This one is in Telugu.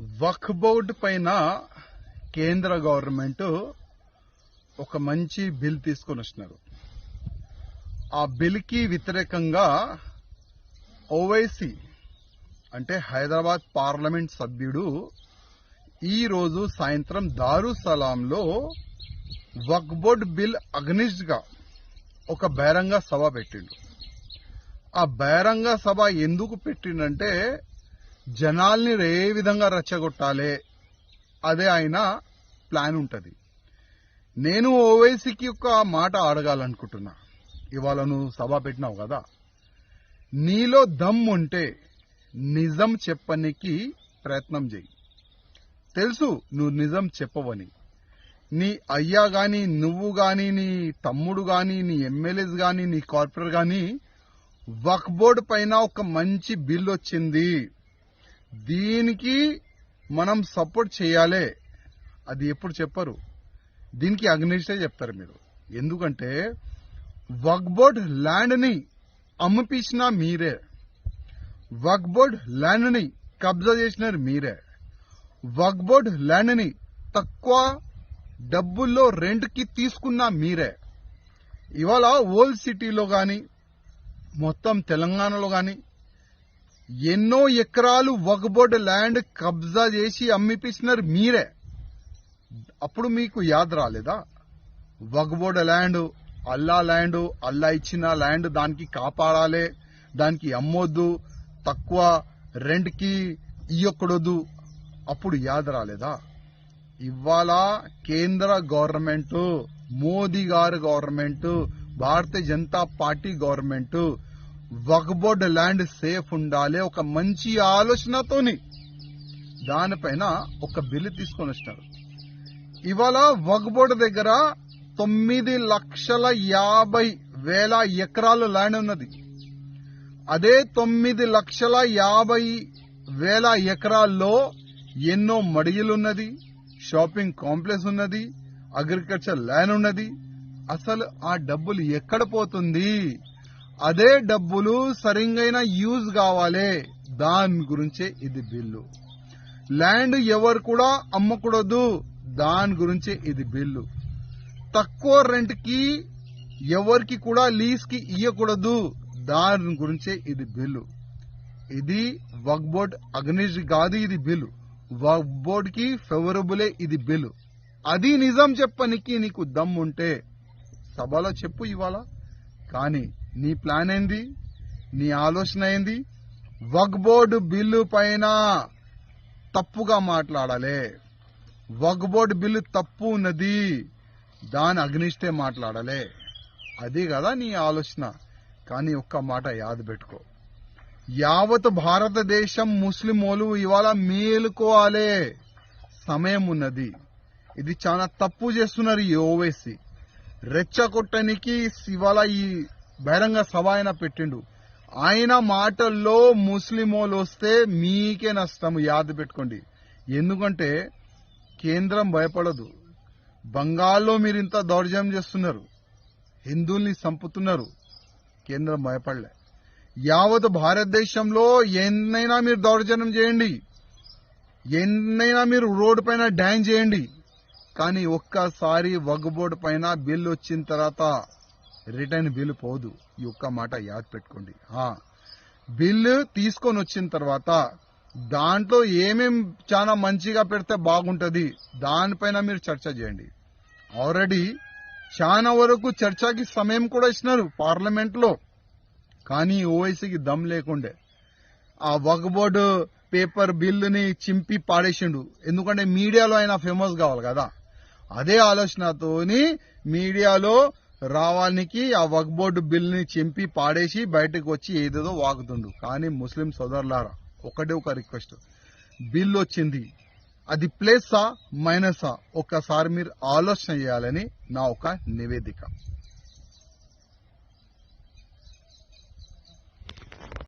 వక్ బోర్డ్ పైన కేంద్ర గవర్నమెంట్ ఒక మంచి బిల్ తీసుకొని వచ్చినారు. ఆ బిల్కి వ్యతిరేకంగా ఓవైసీ అంటే హైదరాబాద్ పార్లమెంట్ సభ్యుడు ఈరోజు సాయంత్రం దారు సలాంలో వక్ బోర్డ్ బిల్ అగ్నిస్ట్గా ఒక బహిరంగ సభ పెట్టిండు. ఆ బహిరంగ సభ ఎందుకు పెట్టిండంటే జనాల్ని ఏ విధంగా రెచ్చగొట్టాలి? అదే ఆయన ప్లాన్ ఉంటుంది. నేను ఓవైసీకి ఒక మాట అడగాలనుకుంటున్నా. ఇవాళ నువ్వు సభ పెట్టినావు కదా. నీలో దమ్ ఉంటే నిజం చెప్పనికి ప్రయత్నం చేయి. తెలుసు నువ్వు నిజం చెప్పవని. నీ అయ్యా గాని నువ్వు గాని నీ తమ్ముడు గాని నీ ఎమ్మెల్యేస్ గాని నీ కార్పొరేటర్ గాని వక్బోర్డ్ పైన ఒక మంచి బిల్ వచ్చింది. దీనికి మనం సపోర్ట్ చేయాలి. అది ఎప్పుడు చెప్పరు. దీనికి అగ్నిస్టే చెప్తారు మీరు. ఎందుకంటే వక్ బోర్డ్ ల్యాండ్ అమ్మిపించిన మీరే. వక్ బోర్డ్ ల్యాండ్ కబ్జా చేసినారు మీరే. వక్ బోర్డ్ తక్కువ డబ్బుల్లో రెంట్కి తీసుకున్న మీరే. ఇవాళ ఓల్డ్ సిటీలో గాని మొత్తం తెలంగాణలో గాని ఎన్నో ఎకరాలు వక్ ల్యాండ్ కబ్జా చేసి అమ్మిపిస్తున్నారు మీరే. అప్పుడు మీకు యాద రాలేదా? వక్ ల్యాండ్ అల్లా ల్యాండ్ అల్లా ఇచ్చిన ల్యాండ్ దానికి కాపాడాలి దానికి అమ్మొద్దు తక్కువ రెంట్కి ఇయ్యకూడదు అప్పుడు యాద రాలేదా? ఇవాళ కేంద్ర గవర్నమెంట్ మోదీ గారు government Bharatiya Janata party government Waqf board land safe ఉండాలి ఒక మంచి ఆలోచనతోని. దానిపైన ఒక బిల్లు తీసుకొని వచ్చినారు ఇవాళ వగ్బోర్డ్ దగ్గర తొమ్మిది లక్షల యాభై వేల ఎకరాలు ల్యాండ్ ఉన్నది. అదే తొమ్మిది లక్షల యాభై వేల ఎకరాల్లో ఎన్నో మడిగిలున్నది షాపింగ్ కాంప్లెక్స్ ఉన్నది అగ్రికల్చర్ ల్యాండ్ ఉన్నది. అసలు ఆ డబ్బులు ఎక్కడ పోతుంది? అదే డబ్బులు సరిగైన యూజ్ కావాలి. దాని గురించే ఇది బిల్లు. ల్యాండ్ ఎవరు కూడా అమ్మకూడదు. దాని గురించే ఇది బిల్లు. తక్కువ రెంట్కి ఎవరికి కూడా లీజ్కి ఇయ్యకూడదు. దాని గురించే ఇది బిల్లు. ఇది వక్ బోర్డ్ అగ్నిష్ కాదు ఇది బిల్లు. వక్ బోర్డ్కి ఫేవరబులే ఇది బిల్లు. అది నిజం చెప్పనికి నీకు దమ్ ఉంటే సభలో చెప్పు ఇవాళ. కానీ నీ ప్లాన్ ఏంది? నీ ఆలోచన ఏంది? వక్ బోర్డు బిల్లు పైన తప్పుగా మాట్లాడాలి. వక్ బోర్డు బిల్లు తప్పు ఉన్నది. దాని అగ్నిస్తే మాట్లాడాలి. అది కదా నీ ఆలోచన. కానీ ఒక్క మాట యాద పెట్టుకో. యావత్ భారతదేశం ముస్లిమోలు ఇవాళ మేలుకోవాలి. సమయం ఉన్నది. ఇది చాలా తప్పు చేస్తున్నారు ఈ ఓవైసీ. రెచ్చగొట్టనికి ఇవాళ ఈ బహిరంగ సభ ఆయన పెట్టిండు. ఆయన మాటల్లో ముస్లిమోలు వస్తే మీకే నష్టం యాద పెట్టుకోండి. ఎందుకంటే కేంద్రం భయపడదు. బంగాల్లో మీరు ఇంత దౌర్జన్యం చేస్తున్నారు. హిందువుల్ని చంపుతున్నారు. కేంద్రం భయపడలే. యావత్ భారతదేశంలో ఎన్నైనా మీరు దౌర్జన్యం చేయండి. ఎన్నైనా మీరు రోడ్డు పైన డ్యాన్ చేయండి. కానీ ఒక్కసారి వగ్బోర్డు పైన బిల్ వచ్చిన తర్వాత రిటర్న్ బిల్ పోదు. ఈ ఒక్క మాట యాద్ పెట్టుకోండి. బిల్లు తీసుకొని వచ్చిన తర్వాత దాంట్లో ఏమేం చాలా మంచిగా పెడితే బాగుంటుంది దానిపైన మీరు చర్చ చేయండి. ఆల్రెడీ చాలా వరకు చర్చకి సమయం కూడా ఇచ్చినారు పార్లమెంట్లో కానీ ఓవైసీకి దమ్ లేకుండే. ఆ వక్ బోర్డు పేపర్ బిల్లుని చింపి పాడేసిండు. ఎందుకంటే మీడియాలో ఆయన ఫేమస్ కావాలి కదా. అదే ఆలోచనతోని మీడియాలో రావానికి ఆ వక్ బోర్డు బిల్లుని చింపి పాడేసి బయటకు వచ్చి ఏదేదో వాగుతుండు. కానీ ముస్లిం సోదరులారా ఒకటే ఒక రిక్వెస్ట్. బిల్ వచ్చింది. అది ప్లేసా మైనసా? ఒక్కసారి మీరు ఆలోచన చేయాలని నా ఒక నివేదిక.